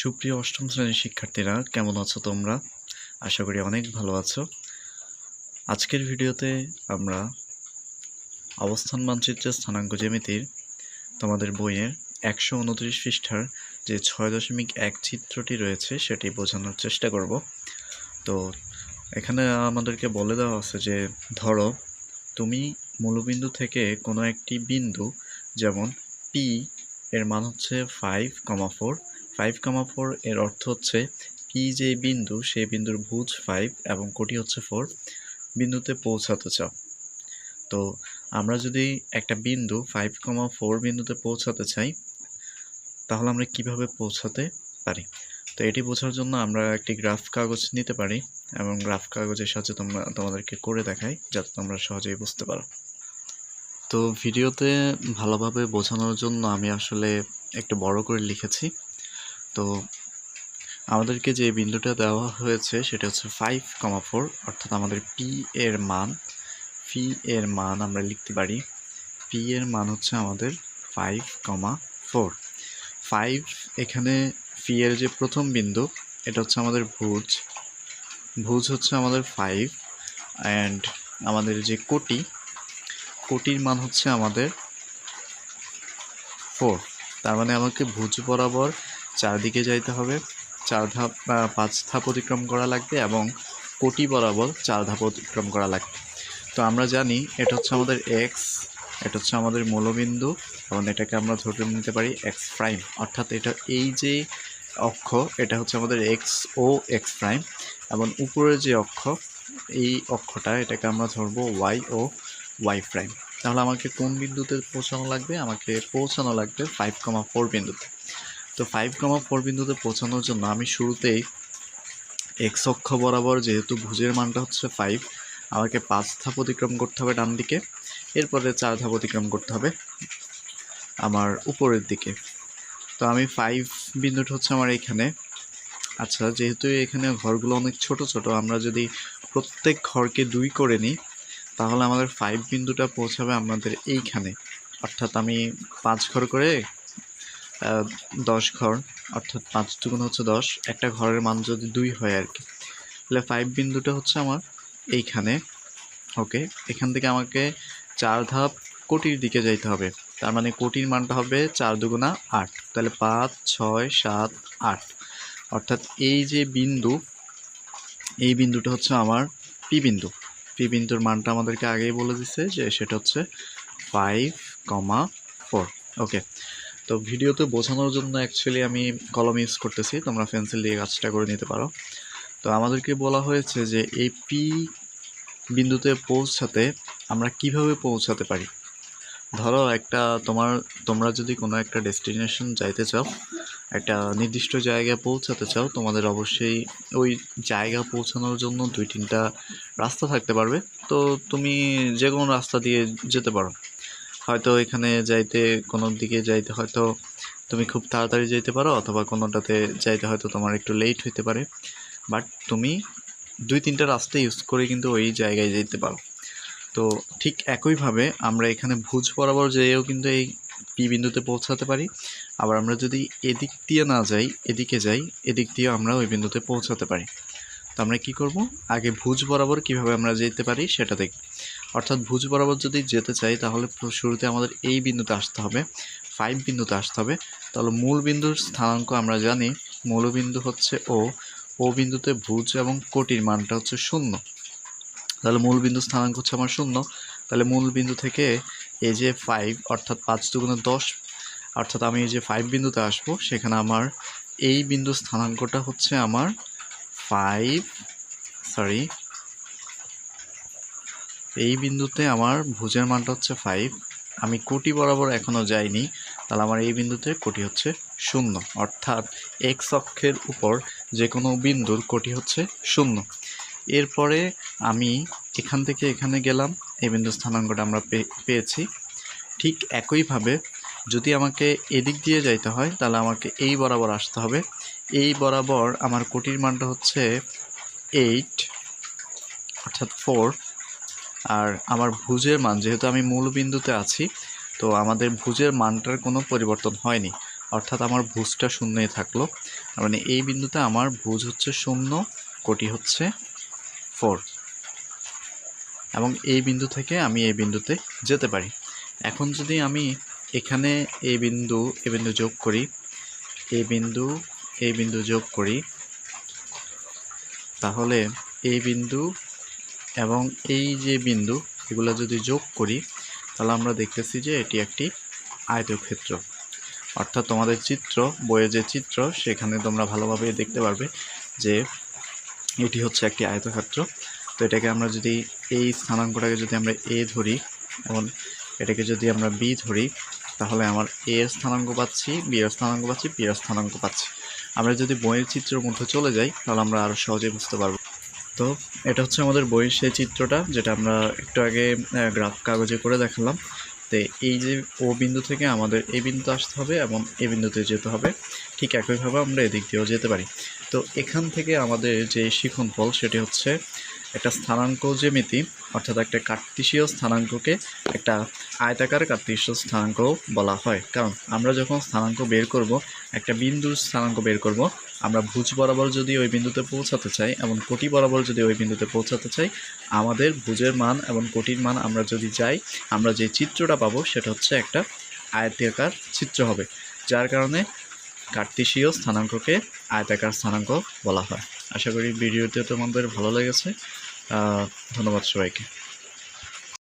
সুপ্রিয় অষ্টম শ্রেণির শিক্ষার্থীরা, কেমন আছো তোমরা? আশা করি অনেক ভালো আছো। আজকের ভিডিওতে আমরা অবস্থান মানচিত্রের স্থানাঙ্ক জ্যামিতির তোমাদের বইয়ের একশো উনত্রিশ পৃষ্ঠার যে ছয় দশমিক এক চিত্রটি রয়েছে, সেটি বোঝানোর চেষ্টা করব। তো এখানে আমাদেরকে বলে দেওয়া আছে যে, ধরো তুমি মূলবিন্দু থেকে কোনো একটি বিন্দু, যেমন পি এর মান হচ্ছে five comma four five comma four এর অর্থ হচ্ছে পি যে বিন্দু সেই বিন্দুর ভুজ ফাইভ এবং কোটি হচ্ছে ফোর বিন্দুতে পৌঁছাতে চাও। তো আমরা যদি একটা বিন্দু ফাইভ কমা ফোর বিন্দুতে পৌঁছাতে চাই, তাহলে আমরা কীভাবে পৌঁছাতে পারি? তো এটি বোঝার জন্য আমরা একটি গ্রাফ কাগজ নিতে পারি এবং গ্রাফ কাগজের সাহায্যে তোমরা, তোমাদেরকে করে দেখাই যাতে তোমরা সহজেই বুঝতে পারো। তো ভিডিওতে ভালোভাবে বোঝানোর জন্য আমি আসলে একটু বড় করে লিখেছি। তো আমাদেরকে যে বিন্দুটা দেওয়া হয়েছে সেটা হচ্ছে ফাইভ কমা ফোর অর্থাৎ আমাদের পি এর মান পি এর মান আমরা লিখতে পারি। পি এর মান হচ্ছে আমাদের ফাইভ কমা ফোর ফাইভ এখানে পি এর যে প্রথম বিন্দু, এটা হচ্ছে আমাদের ভুজ। ভুজ হচ্ছে আমাদের ফাইভ অ্যান্ড আমাদের যে কোটি, কোটির মান হচ্ছে আমাদের ফোর তার মানে আমাকে ভুজ বরাবর চারদিকে যাইতে হবে। চার ধাপ পাঁচ ধাপ অতিক্রম করা লাগবে এবং কোটি বরাবর চার ধাপ অতিক্রম করা লাগবে। তো আমরা জানি এটা হচ্ছে আমাদের এক্স এটা হচ্ছে আমাদের মূলবিন্দু এবং এটাকে আমরা ধরে নিতে পারি এক্স প্রাইম অর্থাৎ এটা এই যে অক্ষ, এটা হচ্ছে আমাদের এক্স ও এক্স প্রাইম এবং উপরের যে অক্ষ, এই অক্ষটা এটাকে আমরা ধরবো ওয়াই ও ওয়াই প্রাইম তাহলে আমাকে কোন বিন্দুতে পৌঁছানো লাগবে? আমাকে পৌঁছানো লাগবে ফাইভ কমা ফোর বিন্দুতে। তো ফাইভ কমা ফোর বিন্দুতে পৌঁছানোর জন্য আমি শুরুতেই এক্স অক্ষ বরাবর যেহেতু ভুজের মানটা হচ্ছে ফাইভ আমাকে পাঁচ ধাপ অতিক্রম করতে হবে ডান দিকে এরপরে চার ধাপ অতিক্রম করতে হবে আমার উপরের দিকে। তো আমি ফাইভ বিন্দুটা হচ্ছে আমার এইখানে আচ্ছা যেহেতু এখানে ঘরগুলো অনেক ছোট ছোট, আমরা যদি প্রত্যেক ঘরকে দুই করে নিই, তাহলে আমাদের ফাইভ বিন্দুটা পৌঁছাবে আমাদের এইখানে। অর্থাৎ আমি পাঁচ ঘর করে দশ ঘর, অর্থাৎ পাঁচ দুগুণ হচ্ছে দশ। একটা ঘরের মান যদি দুই হয় আর কি। তাহলে ফাইভ বিন্দুটা হচ্ছে আমার এইখানে। ওকে এখান থেকে আমাকে চার ধাপ কোটির দিকে যাইতে হবে। তার মানে কোটির মানটা হবে চার দুগুণা আট। তাহলে পাঁচ, ছয়, সাত, আট। অর্থাৎ এই যে বিন্দু, এই বিন্দুটা হচ্ছে আমার পি বিন্দু। পি বিন্দুর মানটা আমাদেরকে আগেই বলে দিছে যে সেটা হচ্ছে ফাইভ কমা ফোর ওকে তো ভিডিওতে বোঝানোর জন্য অ্যাকচুয়ালি আমি কলম ইউজ করতেছি। তোমরা পেন্সিল দিয়ে কাজটা করে নিতে পারো। তো আমাদেরকে বলা হয়েছে যে এই পি বিন্দুতে পৌঁছাতে আমরা কীভাবে পৌঁছাতে পারি? ধরো একটা তোমার, তোমরা যদি কোনো একটা ডেস্টিনেশন যাইতে চাও, একটা নির্দিষ্ট জায়গায় পৌঁছাতে চাও, তোমাদের অবশ্যই ওই জায়গা পৌঁছানোর জন্য দুই তিনটা রাস্তা থাকতে পারবে। তো তুমি যে কোনো রাস্তা দিয়ে যেতে পারো। হয়তো এখানে যাইতে, কোনো দিকে যাইতে হয়তো তুমি খুব তাড়াতাড়ি যাইতে পারো, অথবা কোনোটাতে যাইতে হয়তো তোমার একটু লেট হতে পারে। বাট তুমি দুই তিনটা রাস্তা ইউজ করে কিন্তু ওই জায়গায় যেতে পারো। তো ঠিক একইভাবে আমরা এখানে ভুজ বরাবর যেয়েও কিন্তু এই পি বিন্দুতে পৌঁছাতে পারি। আবার আমরা যদি এদিক দিয়ে না যাই, এদিকে যাই, এদিক দিয়ে আমরা ওই বিন্দুতে পৌঁছাতে পারি। তো আমরা কি করব? আগে ভুজ বরাবর কীভাবে আমরা যেতে পারি সেটা দেখব। অর্থাৎ ভুজ বরাবর যদি যেতে চাই, তাহলে শুরুতে আমাদের এই বিন্দুতে আসতে হবে ফাইভ বিন্দুতে আসতে হবে। তাহলে মূল বিন্দুর স্থানাঙ্ক আমরা জানি, মূলবিন্দু হচ্ছে ও ও বিন্দুতে ভুজ এবং কোটির মানটা হচ্ছে শূন্য। তাহলে মূল বিন্দু স্থানাঙ্ক হচ্ছে আমার শূন্য। তাহলে মূল বিন্দু থেকে এই যে ফাইভ অর্থাৎ পাঁচ দুগুণে দশ, অর্থাৎ আমি এই যে ফাইভ বিন্দুতে আসব, সেখানে আমার এই বিন্দু স্থানাঙ্কটা হচ্ছে আমার ফাইভ সরি এই বিন্দুতে আমার ভুজের মানটা হচ্ছে ফাইভ আমি কোটি বরাবর এখনও যাইনি, তাহলে আমার এই বিন্দুতে কোটি হচ্ছে শূন্য। অর্থাৎ এক্স অক্ষের উপর যে কোনো বিন্দুর কোটি হচ্ছে শূন্য। এরপরে আমি এখান থেকে এখানে গেলাম, এই বিন্দু স্থানাঙ্কটা আমরা পেয়েছি। ঠিক একইভাবে যদি আমাকে এদিক দিয়ে যাইতে হয়, তাহলে আমাকে এই বরাবর আসতে হবে। এই বরাবর আমার কোটির মানটা হচ্ছে এইট অর্থাৎ ফোর আর আমার ভুজের মান, যেহেতু আমি মূল বিন্দুতে আছি, তো আমাদের ভুজের মানটার কোনো পরিবর্তন হয়নি। অর্থাৎ আমার ভুজটা শূন্যই থাকল। মানে এই বিন্দুতে আমার ভুজ হচ্ছে শূন্য, কোটি হচ্ছে ফোর। এবং এই বিন্দু থেকে আমি এই বিন্দুতে যেতে পারি। এখন যদি আমি এখানে এই বিন্দু এই বিন্দু যোগ করি এই বিন্দু এই বিন্দু যোগ করি, তাহলে এই বিন্দু এবং এই যে বিন্দু, এগুলো যদি যোগ করি, তাহলে আমরা দেখতেছি যে এটি একটি আয়তক্ষেত্র। অর্থাৎ তোমাদের চিত্র, বইয়ের যে চিত্র, সেখানে তোমরা ভালোভাবে দেখতে পারবে যে এটি হচ্ছে একটি আয়তক্ষেত্র। তো এটাকে আমরা যদি, এই স্থানাঙ্কটাকে যদি আমরা এ ধরি, এবং এটাকে যদি আমরা বি ধরি, তাহলে আমার এ এর স্থানাঙ্ক পাচ্ছি বি এর স্থানাঙ্ক পাচ্ছি পি এর স্থানাঙ্ক পাচ্ছি। আমরা যদি বইয়ের চিত্রের মধ্যে চলে যাই, তাহলে আমরা আরও সহজেই বুঝতে পারব তো এটা হচ্ছে আমাদের বইয়ের সেই চিত্রটা, যেটা আমরা একটু আগে গ্রাফ কাগজে করে দেখালাম। তো এই যে ও বিন্দু থেকে আমাদের এই বিন্দু আসতে হবে এবং এ বিন্দুতে যেতে হবে। ঠিক একইভাবে আমরা এদিক দিয়েও যেতে পারি। তো এখান থেকে আমাদের যে শিখন ফল সেটি হচ্ছে একটা স্থানাঙ্ক জ্যামিতি, অর্থাৎ একটা কার্তিসীয় স্থানাঙ্ককে একটা আয়তাকার কার্তিসীয় স্থানাঙ্ক বলা হয়। কারণ আমরা যখন স্থানাঙ্ক বের করব, একটা বিন্দুর স্থানাঙ্ক বের করব, আমরা ভুজ বরাবর যদি ওই বিন্দুতে পৌঁছাতে চাই এবং কোটি বরাবর যদি ওই বিন্দুতে পৌঁছাতে চাই, আমাদের ভুজের মান এবং কোটির মান আমরা যদি যাই, আমরা যে চিত্রটা পাবো সেটা হচ্ছে একটা আয়তাকার চিত্র হবে, যার কারণে কার্তিসীয় স্থানাঙ্ককে আয়তাকার স্থানাঙ্ক বলা হয়। আশা করি ভিডিওতে তোমাদের ভালো লেগেছে। ধন্যবাদ সবাইকে।